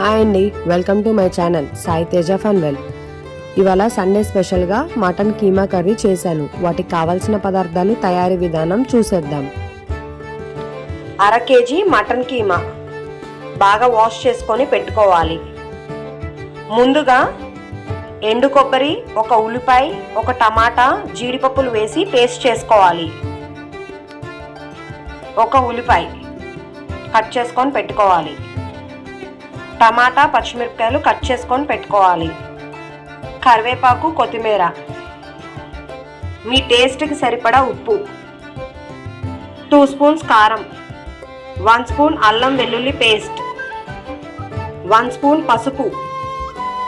Hi అండి welcome to my channel Sai Teja fun well. ఇవాళ Sunday స్పెషల్గా mutton keema curry చేశాను. వాటికి కావాల్సిన పదార్థాలు తయారీ విధానం చూసేద్దాం. అర కేజీ మటన్ కీమా. బాగా వాష్ చేసుకొని పెట్టుకోవాలి. ముందుగా ఎండు కొబ్బరి ఒక ఉల్లిపాయ ఒక టమాటా జీడిపప్పులు వేసి పేస్ట్ చేసుకోవాలి. ఒక ఉల్లిపాయ కట్ చేసుకొని పెట్టుకోవాలి. టమాటా పచ్చిమిరపకాయలు కట్ చేసుకొని పెట్టుకోవాలి. కరివేపాకు కొత్తిమీర. మీ టేస్ట్కి సరిపడా ఉప్పు. టూ స్పూన్స్ కారం. వన్ స్పూన్ అల్లం వెల్లుల్లి పేస్ట్. వన్ స్పూన్ పసుపు.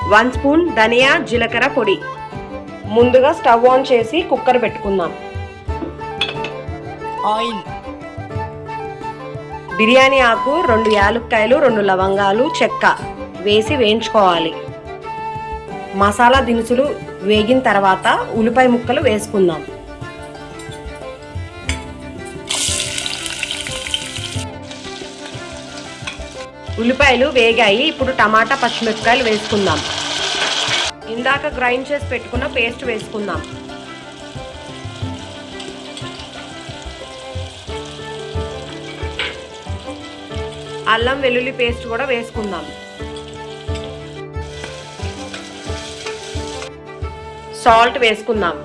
వన్ స్పూన్ ధనియా జీలకర్ర పొడి. ముందుగా స్టవ్ ఆన్ చేసి కుక్కర్ పెట్టుకుందాం. ఆయిల్. బిర్యానీ ఆకు రెండు యాలుక్కాయలు రెండు లవంగాలు చెక్క వేసి వేయించుకోవాలి. మసాలా దినుసులు వేగిన తర్వాత ఉల్లిపాయ ముక్కలు వేసుకుందాం. ఉల్లిపాయలు వేగాయి. ఇప్పుడు టమాటా పచ్చిమిరపకాయలు వేసుకుందాం. ఇందాక గ్రైండ్ చేసి పెట్టుకున్న పేస్ట్ వేసుకుందాం. అల్లం వెల్లుల్లి పేస్ట్ కూడా వేసుకుందాం. సాల్ట్ వేసుకుందాం.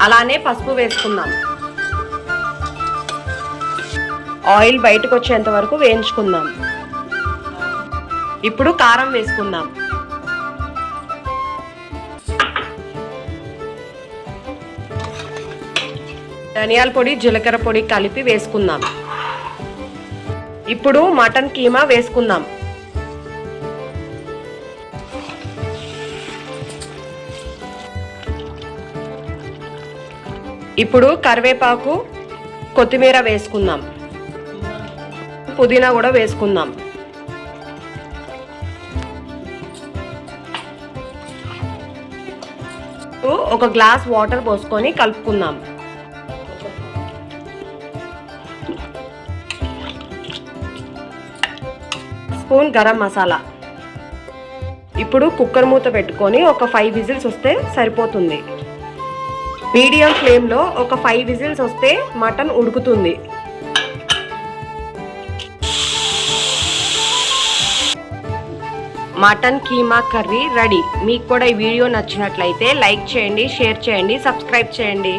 అలానే పసుపు వేసుకుందాం. ఆయిల్ బయటకు వచ్చేంత వరకు వేయించుకుందాం. ఇప్పుడు కారం వేసుకుందాం. ధనియాల పొడి జీలకర్ర పొడి కలిపి వేసుకుందాం. ఇప్పుడు మటన్ కీమా వేసుకుందాం. ఇప్పుడు కరివేపాకు కొత్తిమీర వేసుకుందాం. పుదీనా కూడా వేసుకుందాం. ఒక గ్లాస్ వాటర్ పోసుకొని కలుపుకుందాం. స్పూన్ గరం మసాలా. ఇప్పుడు కుక్కర్ మూత పెట్టుకొని ఒక ఫైవ్ విజిల్స్ వస్తే సరిపోతుంది. మీడియం ఫ్లేమ్లో ఒక ఫైవ్ విజిల్స్ వస్తే మటన్ ఉడుకుతుంది. Mutton keema curry ready. మీకు కూడా ఈ వీడియో నచ్చినట్లయితే లైక్ చేయండి షేర్ చేయండి సబ్స్క్రైబ్ చేయండి.